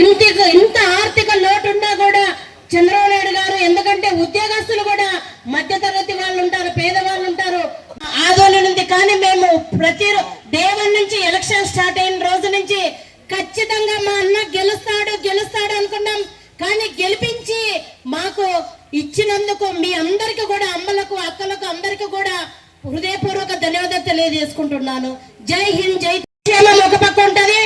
ఇంత ఇంత ఆర్థిక లోటు ఉన్నా కూడా చంద్రబాబు నాయుడు గారు ఎందుకంటే ఉద్యోగస్తులు కూడా మధ్యతరగతి వాళ్ళు ఉంటారు పేదవాళ్ళు ఉంటారు ఆందోళన ఉంది. కానీ మేము ప్రతి దేవం నుంచి ఎలక్షన్ స్టార్ట్ అయిన రోజు నుంచి ఖచ్చితంగా మా అన్న గెలుస్తాడు గెలుస్తాడు అనుకున్నాం. కానీ గెలిపించి మాకు ఇచ్చినందుకు మీ అందరికి కూడా అమ్మలకు అక్కలకు అందరికి కూడా హృదయపూర్వక ధన్యవాదాలు తెలియజేసుకుంటున్నాను. జై హింద్ జై ఒక పక్క ఉంటది.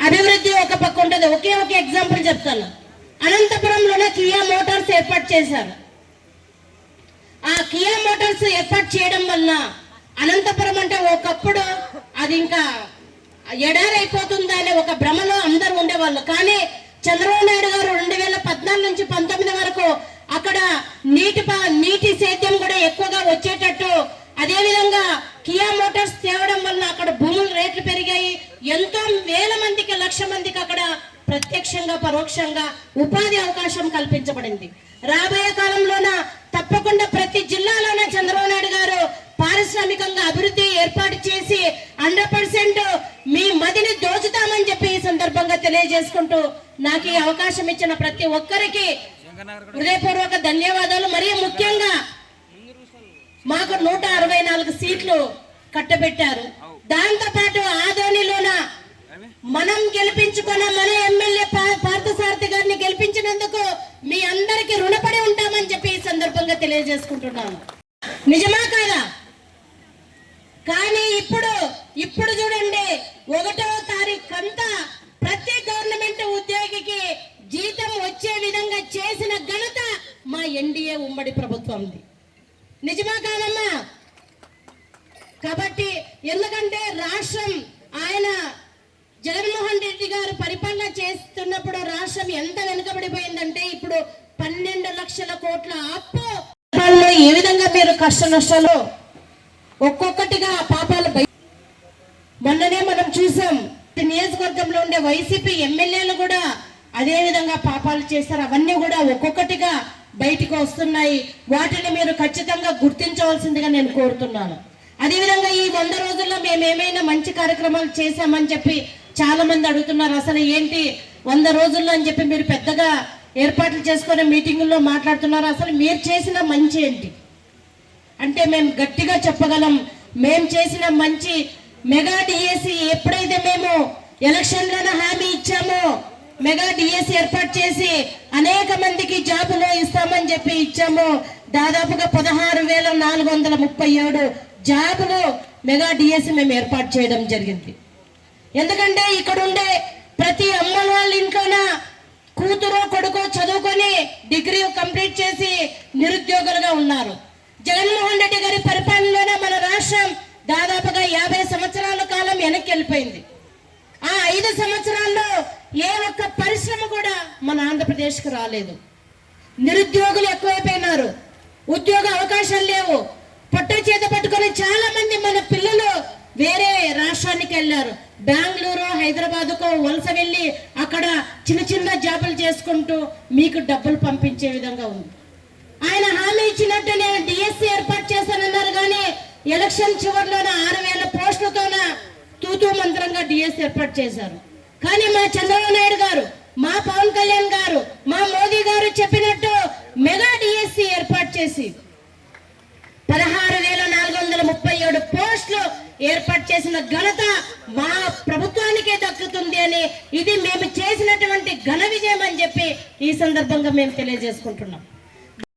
అభివృద్ధి ఒక పక్క ఉంటుంది. ఒకే ఒక ఎగ్జాంపుల్ చెప్తాను. అనంతపురంలోనే కియా మోటార్స్ ఏర్పాటు చేశారు. ఆ కియా మోటార్స్ ఏర్పాటు చేయడం వలన అనంతపురం అంటే ఒకప్పుడు అది ఇంకా ఎడారైపోతుందా అనే ఒక భ్రమలో అందరూ ఉండేవాళ్ళు. కానీ చంద్రబాబు నాయుడు గారు రెండు వేల పద్నాలుగు నుంచి పంతొమ్మిది వరకు అక్కడ నీటి ప- నీటి సేద్యం కూడా ఎక్కువగా వచ్చేటట్టు అదే విధంగా కియా మోటార్స్ తేవడం వల్ల అక్కడ భూముల రేట్లు పెరిగాయి. ఎంతో వేల మందికి లక్ష మందికి అక్కడ ప్రత్యక్షంగా పరోక్షంగా ఉపాధి అవకాశం కల్పించబడింది. రాబోయే కాలంలోన తప్పకుండా ప్రతి జిల్లాలోనే చంద్రబాబు నాయుడు గారు పారిశ్రామికంగా అభివృద్ధి ఏర్పాటు చేసి హండ్రెడ్ పర్సెంట్ మీ మదిని దోచుతామని చెప్పి ఈ సందర్భంగా తెలియజేసుకుంటూ నాకు ఈ అవకాశం ఇచ్చిన ప్రతి ఒక్కరికి హృదయపూర్వక ధన్యవాదాలు. మరియు ముఖ్యంగా మాకు నూట అరవై నాలుగు సీట్లు కట్టబెట్టారు. దాంతో పాటు ఆదోనిలోన మనం గెలిపించుకున్న మన ఎమ్మెల్యే పార్థసారథి గారిని గెలిపించినందుకు మీ అందరికి రుణపడి ఉంటామని చెప్పి ఈ సందర్భంగా తెలియజేసుకుంటున్నాను నిజమా కాదా? కానీ ఇప్పుడు ఇప్పుడు చూడండి ఒకటో తారీఖు అంతా ప్రతి గవర్నమెంట్ ఉద్యోగికి జీతం వచ్చే విధంగా చేసిన ఘనత మా ఎన్డీఏ ఉమ్మడి ప్రభుత్వంది. నిజమా కాదమ్మా? కాబట్టి ఎందుకంటే రాష్ట్రం ఆయన జగన్మోహన్ రెడ్డి గారు పరిపాలన చేస్తున్నప్పుడు రాష్ట్రం ఎంత వెనుకబడిపోయిందంటే ఇప్పుడు పన్నెండు లక్షల కోట్ల అప్పు. ఏ విధంగా మీరు కష్ట నష్టాలు ఒక్కొక్కటిగా పాపాలు మొన్ననే మనం చూసాం నియోజకవర్గంలో ఉండే వైసీపీ ఎమ్మెల్యేలు కూడా అదే విధంగా పాపాలు చేస్తారు అవన్నీ కూడా ఒక్కొక్కటిగా బయటికి వస్తున్నాయి. వాటిని మీరు ఖచ్చితంగా గుర్తించవలసిందిగా నేను కోరుతున్నాను. అదేవిధంగా ఈ వంద రోజుల్లో మేము ఏమైనా మంచి కార్యక్రమాలు చేశామని చెప్పి చాలా మంది అడుగుతున్నారు. అసలు ఏంటి వంద రోజుల్లో అని చెప్పి మీరు పెద్దగా ఏర్పాట్లు చేసుకునే మీటింగుల్లో మాట్లాడుతున్నారు. అసలు మీరు చేసిన మంచి ఏంటి? అంటే మేము గట్టిగా చెప్పగలం. మేము చేసిన మంచి మెగా డిఎస్సి ఎప్పుడైతే మేము ఎలక్షన్లను హామీ ఇచ్చామో మెగా డిఎస్సి ఏర్పాటు చేసి అనేక మందికి జాబులు ఇస్తామని చెప్పి ఇచ్చాము దాదాపుగా పదహారు వేల నాలుగు వందల ముప్పై ఏడు జాబ్లో మెగా డిఎస్సి మేము ఏర్పాటు చేయడం జరిగింది. ఎందుకంటే ఇక్కడ ఉండే ప్రతి అమ్మ వాళ్ళ ఇంట్లోన కూతురు కొడుకు చదువుకొని డిగ్రీ కంప్లీట్ చేసి నిరుద్యోగులుగా ఉన్నారు. జగన్మోహన్ రెడ్డి గారి పరిపాలనలోనే మన రాష్ట్రం దాదాపుగా యాభై సంవత్సరాల కాలం వెనక్కి వెళ్ళిపోయింది. ఆ ఐదు సంవత్సరాల్లో ఏ ఒక్క పరిశ్రమ కూడా మన ఆంధ్రప్రదేశ్కి రాలేదు. నిరుద్యోగులు ఎక్కువైపోయినారు. ఉద్యోగ అవకాశాలు లేవు. చేత పట్టుకొని చాలా మంది మన పిల్లలు వేరే రాష్ట్రానికి వెళ్ళారు. బెంగళూరు హైదరాబాద్కు వలస వెళ్ళి అక్కడ చిన్న చిన్న జాబులు చేసుకుంటూ మీకు డబ్బులు పంపించే విధంగా ఉంది. ఆయన హామీ ఇచ్చినట్టు నేను డిఎస్సి ఏర్పాటు చేశానన్నారు కానీ ఎలక్షన్ చివరిలోన ఆరు వేల పోస్టులతోన తూతూ మంత్రంగా డిఎస్సి ఏర్పాటు చేశారు. కానీ మా చంద్రబాబు నాయుడు గారు మా పవన్ కళ్యాణ్ గారు మా మోదీ గారు చెప్పినట్టు మెగా డిఎస్సి ఏర్పాటు చేసి పదహారు వేల నాలుగు వందల ముప్పై ఏడు పోస్టులు ఏర్పాటు చేసిన ఘనత మా ప్రభుత్వానికే దక్కుతుంది అని ఇది మేము చేసినటువంటి ఘన విజయం అని చెప్పి ఈ సందర్భంగా మేము తెలియజేసుకుంటున్నాం.